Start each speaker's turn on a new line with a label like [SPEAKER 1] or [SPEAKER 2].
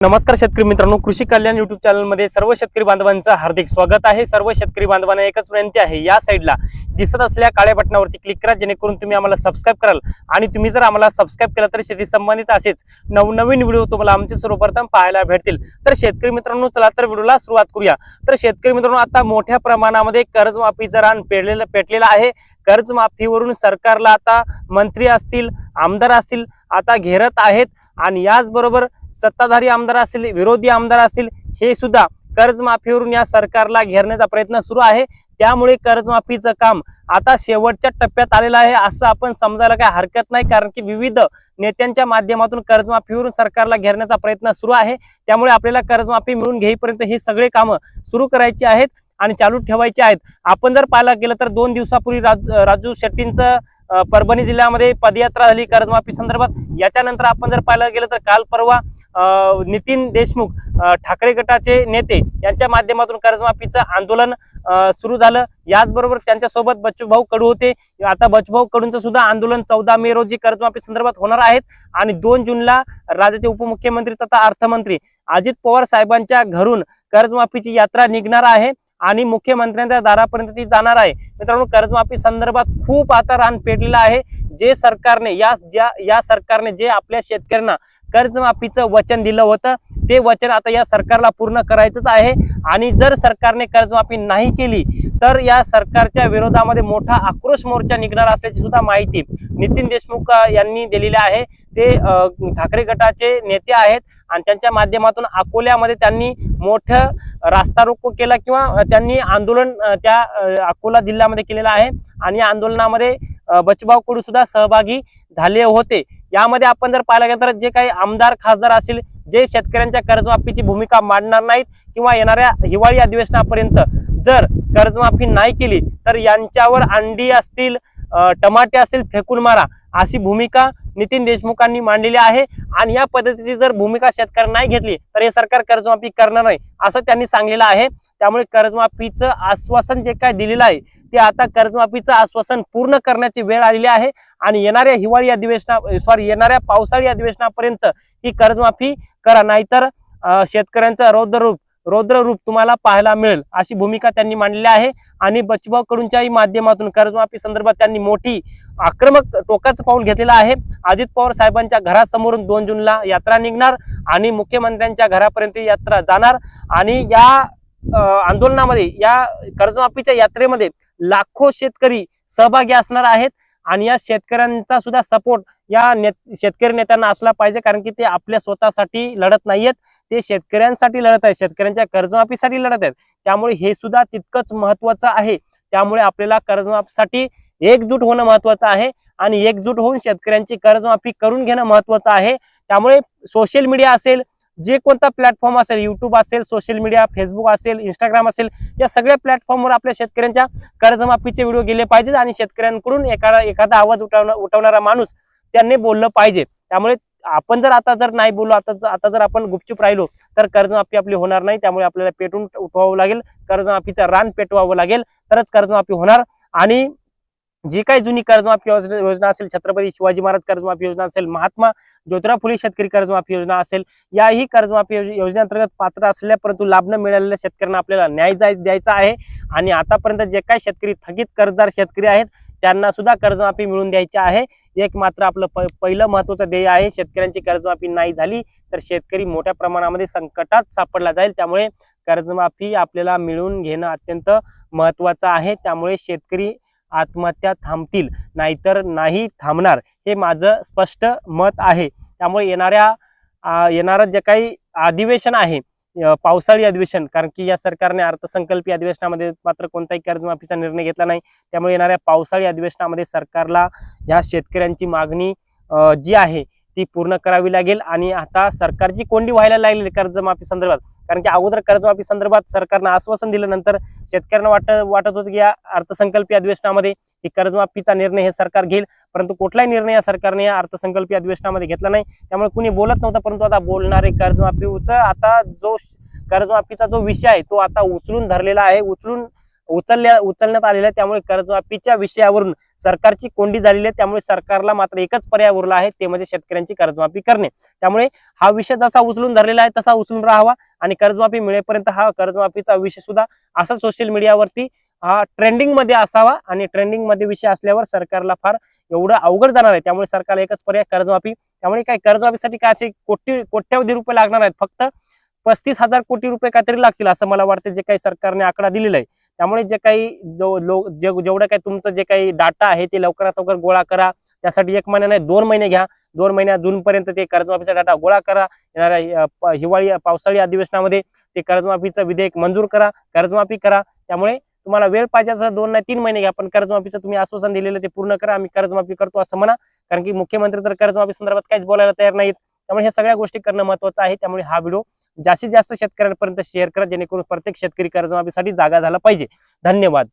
[SPEAKER 1] नमस्कार शेतकरी मित्रांनो कृषी कल्याण युट्यूब चॅनलमध्ये सर्व शेतकरी बांधवांचं हार्दिक स्वागत आहे. सर्व शेतकरी बांधवांना एकच विनंती आहे या साईडला दिसत असल्या काळ्या बटनावरती क्लिक करा जेणेकरून तुम्ही आम्हाला सबस्क्राईब कराल. आणि तुम्ही जर आम्हाला सबस्क्राईब केलं तर शेती संबंधित असेच नवनवीन व्हिडिओ तुम्हाला आमचे सर्वप्रथम पाहायला भेटतील. तर शेतकरी मित्रांनो चला तर व्हिडिओला सुरुवात करूया. तर शेतकरी मित्रांनो आता मोठ्या प्रमाणामध्ये कर्जमाफीचं रान पेरलेलं पेटलेलं आहे. कर्जमाफीवरून सरकारला आता मंत्री असतील आमदार असतील आता घेरत आहेत. आणि याचबरोबर सत्ताधारी आमदार असतील विरोधी आमदार असतील हे सुद्धा कर्जमाफीवरून या सरकारला घेरण्याचा प्रयत्न सुरू आहे. त्यामुळे कर्जमाफीचं काम आता शेवटच्या टप्प्यात आलेलं आहे असं आपण समजायला काही हरकत नाही कारण की विविध नेत्यांच्या माध्यमातून कर्जमाफीवरून सरकारला घेरण्याचा प्रयत्न सुरू आहे. त्यामुळे आपल्याला कर्जमाफी मिळून घेईपर्यंत हे सगळे कामं सुरू करायची आहेत. आणि चालू ठेवायचे आहेत. आपण जर पाहायला गेलं तर दोन दिवसापूर्वी राज राजू शेट्टींचं परभणी जिल्ह्यामध्ये पदयात्रा झाली कर्जमाफी संदर्भात. याच्यानंतर आपण जर पाहायला गेलं तर काल परवा नितीन देशमुख ठाकरे गटाचे नेते यांच्या माध्यमातून कर्जमाफीचं आंदोलन सुरू झालं. याचबरोबर त्यांच्यासोबत बच्चूभाऊ कडू होते. आता बच्चूभाऊ कडूंचं सुद्धा आंदोलन चौदा मे रोजी कर्जमाफी संदर्भात होणार आहेत. आणि दोन जूनला राज्याचे उपमुख्यमंत्री तथा अर्थमंत्री अजित पवार साहेबांच्या घरून कर्जमाफीची यात्रा निघणार आहे. आणि मुख्यमंत्र्यांच्या दारापर्यंत ती जाणार आहे. मित्रांनो कर्जमाफी संदर्भात खूप आता रान पेटलेलं आहे. जे सरकारने या ज्या या सरकारने जे आपल्या शेतकऱ्यांना कर्जमाफीचं वचन दिलं होतं ते वचन आता या सरकारला पूर्ण करायचंच आहे. आणि जर सरकारने कर्जमाफी नाही केली तर या सरकारच्या विरोधामध्ये मोठा आक्रोश मोर्चा निघणार असल्याची सुद्धा माहिती नितीन देशमुख यांनी दिलेली आहे. ते ठाकरे गटाचे नेते आहेत आणि त्यांच्या माध्यमातून अकोल्यामध्ये त्यांनी मोठं रास्ता रोको केला किंवा त्यांनी आंदोलन त्या अकोला जिल्ह्यामध्ये केलेलं आहे आणि या आंदोलनामध्ये बचबाव कडू सुद्धा सहभागी झाले होते. यामध्ये आपण जर पाहायला गेलं तर जे काही आमदार खासदार असतील जे शेतकऱ्यांच्या कर्जमाफीची भूमिका मांडणार नाहीत किंवा येणाऱ्या हिवाळी अधिवेशनापर्यंत जर कर्जमाफी नाही केली तर यांच्यावर अंडी असतील टमाटे असतील फेकून मारा. अशी भूमिका नितीन देशमुखांनी मांडलेली आहे. आणि या पद्धतीची जर भूमिका शेतकऱ्यांना नाही घेतली तर हे सरकार कर्जमाफी करणार नाही असं त्यांनी सांगलेलं आहे. त्यामुळे कर्जमाफीचं आश्वासन जे काय दिलेलं आहे ते आता कर्जमाफीचं आश्वासन पूर्ण करण्याची वेळ आलेली आहे. आणि येणाऱ्या हिवाळी अधिवेशना सॉरी येणाऱ्या पावसाळी अधिवेशनापर्यंत ही कर्जमाफी करा. नाहीतर शेतकऱ्यांचं रौद्र रूप रौद्र रूप तुम्हाला पाहायला मिळेल. अशी भूमिका त्यांनी मांडलेली आहे. आणि बचभाव कडूंच्याही माध्यमातून कर्जमाफी संदर्भात त्यांनी मोठी आक्रमक टोकाचं पाऊल घेतलेलं आहे. अजित पवार साहेबांच्या घरासमोरून दोन जूनला यात्रा निघणार आणि मुख्यमंत्र्यांच्या घरापर्यंत यात्रा जाणार. आणि या आंदोलनामध्ये या कर्जमाफीच्या यात्रेमध्ये लाखो शेतकरी सहभागी असणार आहेत. आणि या शेतकऱ्यांचा सुद्धा सपोर्ट या ने शेतकरी नेत्यांना असला पाहिजे. कारण की ते आपल्या स्वतःसाठी लढत नाहीयेत. ते शेतकऱ्यांसाठी लढत आहेत. शेतकऱ्यांच्या कर्जमाफीसाठी लढत आहेत. त्यामुळे हे सुद्धा तितकंच महत्वाचं आहे. त्यामुळे आपल्याला कर्जमाफीसाठी एकजूट होणं महत्वाचं आहे आणि एकजूट होऊन शेतकऱ्यांची कर्जमाफी करून घेणं महत्वाचं आहे. त्यामुळे सोशल मीडिया असेल जे कोणता प्लॅटफॉर्म असेल युट्यूब असेल सोशल मीडिया फेसबुक असेल इंस्टाग्राम असेल या सगळ्या प्लॅटफॉर्मवर आपल्या शेतकऱ्यांच्या कर्जमाफीचे व्हिडिओ गेले पाहिजेत आणि शेतकऱ्यांकडून एखादा एखादा आवाज उठवणं उठवणारा माणूस त्यांनी बोललं पाहिजे. त्यामुळे आपण जर आता जर नाही बोललो आता जर- आता जर आपण गुपचूप राहिलो तर कर्जमाफी आपली होणार नाही. त्यामुळे आपल्याला पेटून उठवावं लागेल. कर्जमाफीचं रान पेटवावं लागेल. तरच कर्जमाफी होणार. आणि जी काही जुनी कर्जमाफी योजना योजना असेल छत्रपती शिवाजी महाराज कर्जमाफी योजना असेल महात्मा ज्योतिराव फुले शेतकरी कर्जमाफी योजना असेल याही कर्जमाफी योजनेअंतर्गत पात्र असलेल्या परंतु लाभ न मिळालेल्या शेतकऱ्यांना आपल्याला न्याय जाय- द्यायचा आहे. आणि आतापर्यंत जे काही शेतकरी थकीत कर्जदार शेतकरी आहेत त्यांना सुद्धा कर्जमाफी मिळवून द्यायची आहे. एक मात्र आपलं प- पहिलं महत्वाचं ध्येय आहे शेतकऱ्यांची कर्जमाफी नाही झाली तर शेतकरी मोठ्या प्रमाणामध्ये संकटात सापडला जाईल. त्यामुळे कर्जमाफी आपल्याला मिळवून घेणं अत्यंत महत्वाचं आहे. त्यामुळे शेतकरी आत्महत्या थांबतील नाहीतर नाही थांबणार हे माझं स्पष्ट मत आहे. त्यामुळे येणाऱ्या येणारं जे काही अधिवेशन आहे पावसाळी अधिवेशन कारण की या सरकारने अर्थसंकल्पीय अधिवेशनामध्ये मात्र कोणताही कर्जमाफीचा निर्णय घेतला नाही त्यामुळे येणाऱ्या पावसाळी अधिवेशनामध्ये सरकारला ह्या शेतकऱ्यांची मागणी जी आहे ती पूर्ण करावी लागेल आणि आता सरकारची कोंडी व्हायला लागलेली कर्जमाफी संदर्भात. कारण की अगोदर कर्जमाफी संदर्भात सरकारनं आश्वासन दिलं नंतर शेतकऱ्यांना वाटत वाटत होतं की या अर्थसंकल्पीय अधिवेशनामध्ये ही कर्जमाफीचा निर्णय हे सरकार घेईल. परंतु कुठलाही निर्णय या सरकारने या अर्थसंकल्पीय अधिवेशनामध्ये घेतला नाही. त्यामुळे कुणी बोलत नव्हतं परंतु आता बोलणारे कर्जमाफीचा आता जो श- कर्जमाफीचा जो विषय आहे तो आता उचलून धरलेला आहे. उचलून उचलल्या उचलण्यात आलेल्या आहे त्यामुळे कर्जमाफीच्या विषयावरून सरकारची कोंडी झालेली आहे. त्यामुळे सरकारला मात्र एकच पर्याय उरला आहे ते म्हणजे शेतकऱ्यांची कर्जमाफी करणे. त्यामुळे हा विषय जसा उचलून धरलेला आहे तसा उचलून राहावा आणि कर्जमाफी मिळेपर्यंत हा कर्जमाफीचा विषय सुद्धा असा सोशल मीडियावरती हा ट्रेंडिंगमध्ये असावा आणि ट्रेंडिंगमध्ये विषय असल्यावर सरकारला फार एवढं अवघड जाणार आहे. त्यामुळे सरकारला एकच पर्याय कर्जमाफी. त्यामुळे काय कर्जमाफीसाठी काय असे कोटी कोट्यावधी रुपये लागणार आहेत? फक्त पस्तीस हजार कोटी रुपये काहीतरी लागतील असं मला वाटतं जे काही सरकारने आकडा दिलेला आहे त्यामुळे जे काही जो जेवढं काही तुमचं जे काही डाटा आहे ते लवकरात लवकर गोळा करा. त्यासाठी एक महिना नाही दोन महिने घ्या. दोन महिन्या जून पर्यंत ते कर्जमाफीचा डाटा गोळा करा. येणाऱ्या हिवाळी पावसाळी अधिवेशनामध्ये ते कर्जमाफीचं विधेयक मंजूर करा. कर्जमाफी करा. त्यामुळे तुम्हाला वेळ पाहिजे असं दोन नाही तीन महिने घ्या. पण कर्जमाफीचं तुम्ही आश्वासन दिलेलं ते पूर्ण करा. आम्ही कर्जमाफी करतो असं म्हणा. कारण की मुख्यमंत्री तर कर्जमाफी संदर्भात काहीच बोलायला तयार नाहीत. त्यामुळे ह्या सगळ्या गोष्टी करणं महत्वाचं आहे. त्यामुळे हा व्हिडिओ जास्तीत जास्त शेतकऱ्यांपर्यंत शेअर करा जेणेकरून प्रत्येक शेतकरी कर्जमाफीसाठी जागा झाला पाहिजे. धन्यवाद.